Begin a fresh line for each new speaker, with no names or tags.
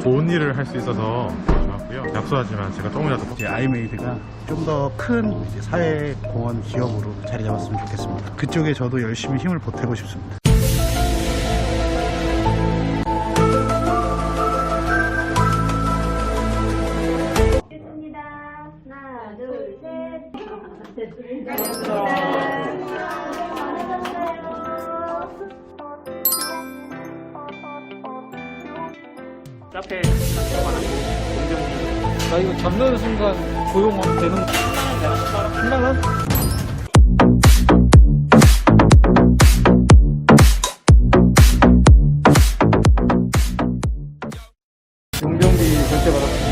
좋은 일을 할 수 있어서 좋았고요. 약소하지만 제가 조금이라도
이제 아이메이드가 좀 더 큰 사회 공헌 기업으로 자리 잡았으면 좋겠습니다. 그쪽에 저도 열심히 힘을 보태고 싶습니다.
됐습니다. 하나, 둘, 셋. 됐습니다.
카페
나 이거 잡는 순간 조용하면 되는 한만 원? 용병비 결제 받았습니다.